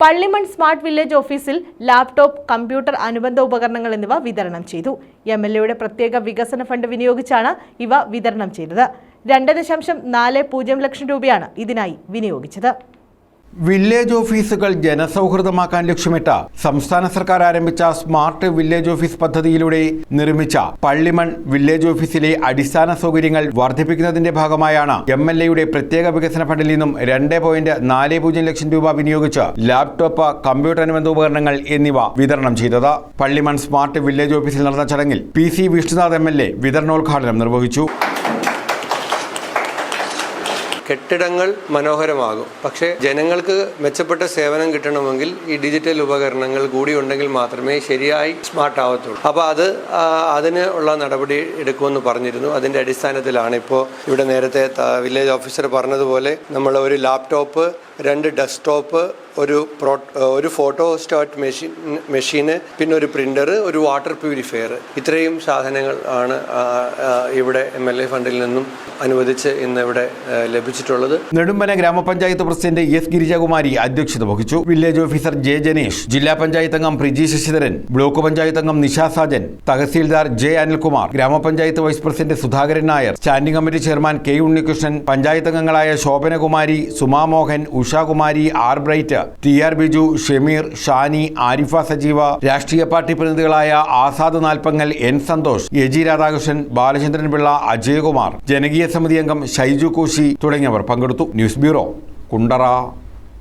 Pallimon smart village ഓഫീസിൽ laptop computer അനുബന്ധ ഉപകരണങ്ങൾ എന്നിവ വിതരണം ചെയ്തു. എം എൽ എയുടെ പ്രത്യേക വികസന ഫണ്ട് വിനിയോഗിച്ചാണ് ഇവ വിതരണം ചെയ്തത്. രണ്ട് ദശാംശം നാല് പൂജ്യം ലക്ഷം രൂപയാണ് ഇതിനായി വിനിയോഗിച്ചത്. വില്ലേജ് ഓഫീസുകൾ ജനസൗഹൃദമാക്കാൻ ലക്ഷ്യമിട്ട സംസ്ഥാന സർക്കാർ ആരംഭിച്ച സ്മാർട്ട് വില്ലേജ് ഓഫീസ് പദ്ധതിയിലൂടെ നിർമ്മിച്ച പള്ളിമൺ വില്ലേജ് ഓഫീസിലെ അടിസ്ഥാന സൗകര്യങ്ങൾ വർദ്ധിപ്പിക്കുന്നതിന്റെ ഭാഗമായാണ് എം എൽ എയുടെ പ്രത്യേക വികസന ഫണ്ടിൽ നിന്നും രണ്ട് പോയിന്റ് നാല് പൂജ്യം ലക്ഷം രൂപ വിനിയോഗിച്ച് ലാപ്ടോപ്പ് കമ്പ്യൂട്ടർ അനുബന്ധ ഉപകരണങ്ങൾ എന്നിവ വിതരണം ചെയ്തത്. പള്ളിമൺ സ്മാർട്ട് വില്ലേജ് ഓഫീസിൽ നടന്ന ചടങ്ങിൽ P C Vishnunath M L A വിതരണോദ്ഘാടനം നിർവഹിച്ചു. കെട്ടിടങ്ങൾ മനോഹരമാകും. പക്ഷെ ജനങ്ങൾക്ക് മെച്ചപ്പെട്ട സേവനം കിട്ടണമെങ്കിൽ ഈ ഡിജിറ്റൽ ഉപകരണങ്ങൾ കൂടി ഉണ്ടെങ്കിൽ മാത്രമേ ശരിയായി സ്മാർട്ട് ആവത്തുള്ളൂ അപ്പോൾ അത് അതിന് ഉള്ള നടപടി എടുക്കുമെന്ന് പറഞ്ഞിരുന്നു. അതിന്റെ അടിസ്ഥാനത്തിലാണ് ഇപ്പോൾ ഇവിടെ നേരത്തെ വില്ലേജ് ഓഫീസർ പറഞ്ഞതുപോലെ നമ്മൾ ഒരു ലാപ്ടോപ്പ് രണ്ട് ഡെസ്ക്ടോപ്പ് ഒരു പ്രോ ഒരു ഫോട്ടോ സ്റ്റാർട്ട് മെഷീൻ മെഷീന് പിന്നെ ഒരു പ്രിന്റർ ഒരു വാട്ടർ പ്യൂരിഫയർ ഇത്രയും സാധനങ്ങൾ ആണ് ഇവിടെ എം എൽ എ ഫണ്ടിൽ നിന്നും അനുവദിച്ച് ഇന്ന് ഇവിടെ ലഭിച്ചിട്ടുള്ളത്. നെടുമ്പന ഗ്രാമപഞ്ചായത്ത് പ്രസിഡന്റ് എസ് ഗിരിജകുമാരി അധ്യക്ഷത വഹിച്ചു. വില്ലേജ് ഓഫീസർ ജെ ജനേഷ് ജില്ലാ പഞ്ചായത്ത് അംഗം പ്രിജി ശശിധരൻ ബ്ലോക്ക് പഞ്ചായത്ത് അംഗം നിഷ സാജൻ തഹസീൽദാർ ജെ അനിൽകുമാർ ഗ്രാമപഞ്ചായത്ത് vice president Sudhakaran Nair standing committee chairman K Unnikrishnan panchayat അംഗങ്ങളായ Sobhanakumari Sumamohan Ushakumari R Bright T R Biju Shameer Shani Arifa സജീവ രാഷ്ട്രീയ party പ്രതിനിധികളായ Azad Nalpangal N Santhosh A G Radhakrishnan Balachandran Pillai Ajayakumar ജനകീയ സമിതി അംഗം ഷൈജു കോശി തുടങ്ങിയവർ പങ്കെടുത്തു. News bureau Kundara.